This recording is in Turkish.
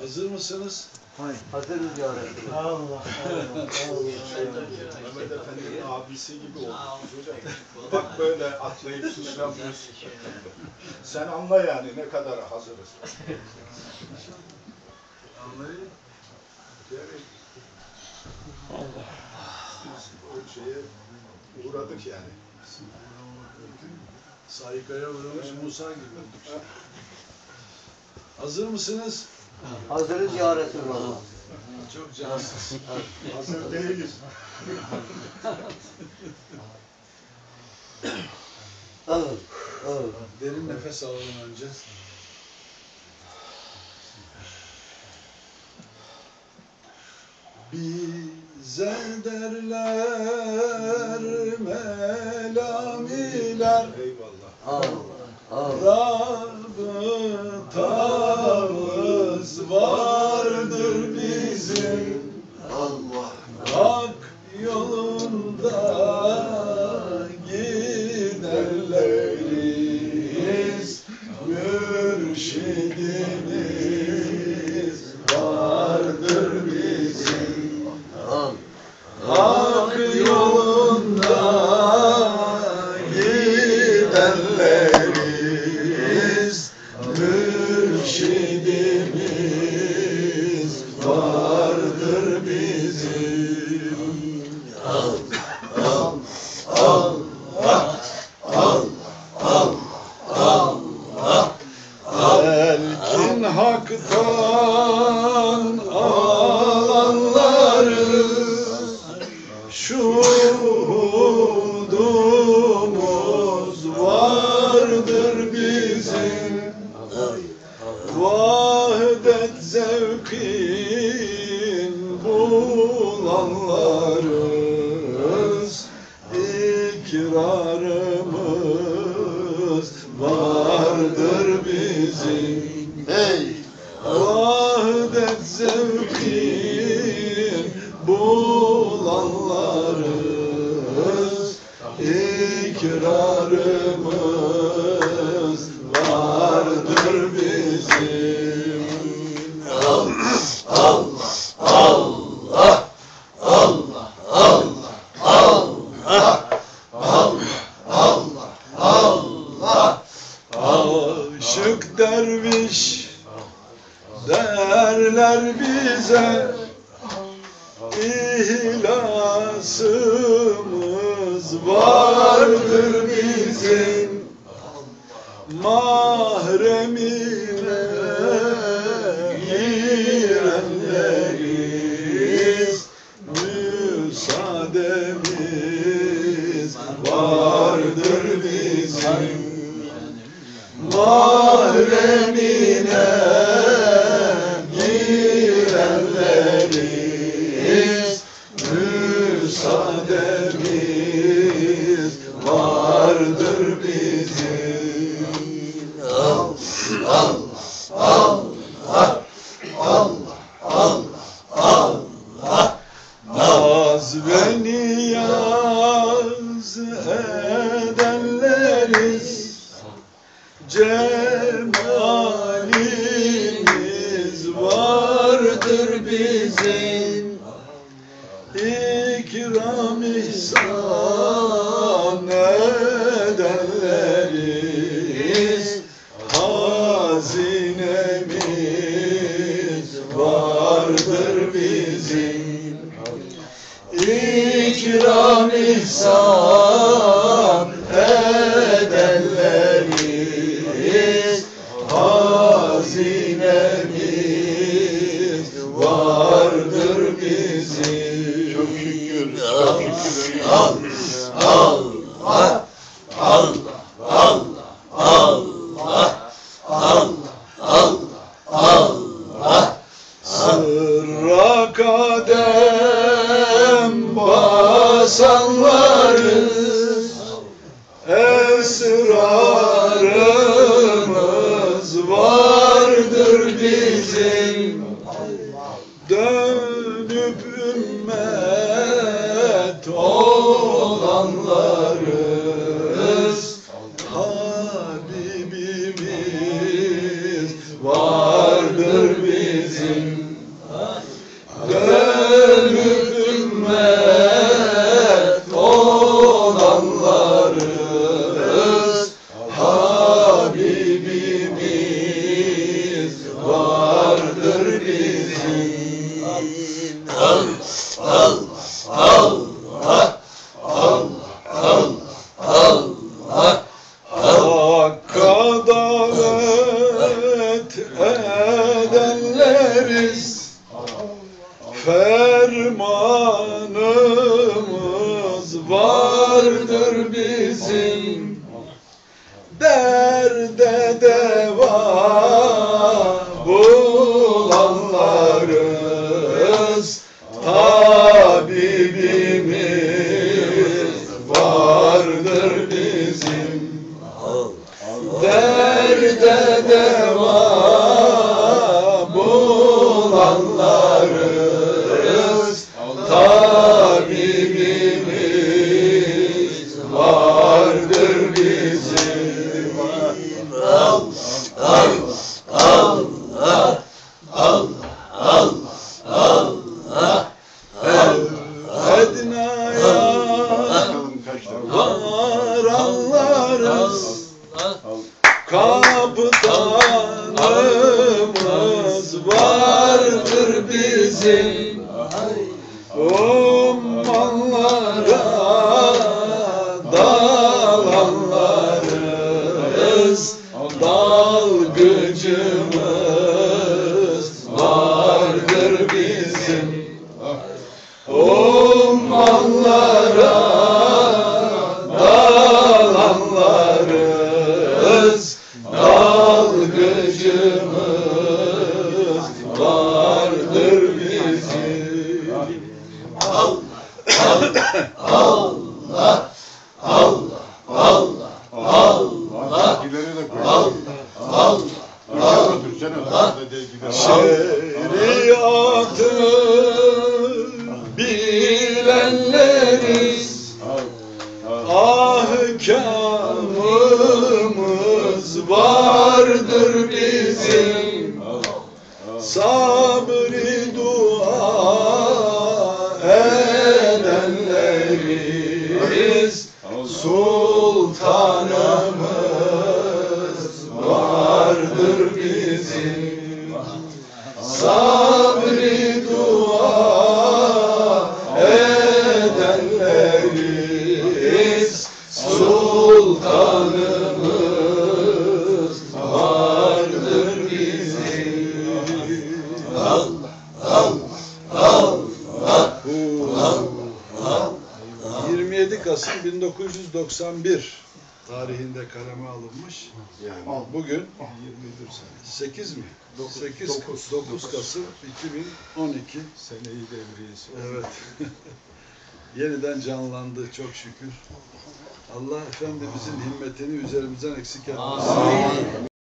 Hazır mısınız? Hazırız ya. Allah Allah Allah. Mehmet Efendi'nin abisi gibi oldu hocam. Bak böyle atlayıp suçlamıyorsun. Sen anla yani ne kadar hazırız. Anlayın. Biz o şeye uğradık yani. Saykaya uğramış Musa gibi olduk. Hazır mısınız? Hazırız ya Resulallah. Çok cansız. Hazır değiliz. Evet. Evet. Derin nefes alalım önce. Bize derler melamiler Eyvallah. Allah. Allah. Rabıtamız perder. Bulanlarız İkrarımız vardır bizim Hey. Vahdet zevkin bulanlarız İkrarımız İhlasımız vardır bizim. Mahremine girenleriz Müsaademiz vardır bizim. Mahremine girenleriz Müsaademiz vardır bizim Naz ve niyaz edenleriz Cemalimiz vardır bizim Nami Sa. derde deva bulanlarız Tabibimiz bizim Ahkamımız vardır bizim. Sabri dua edenleriz. Sultanımız vardır bizim. Sabri 1991 tarihinde kaleme alınmış. Yani. Bugün 8 mi? 8, 9, 9 Kasım 2012. Seneyi devriyesi. Evet. Yeniden canlandı çok şükür. Allah efendimizin himmetini üzerimizden eksik etmesin.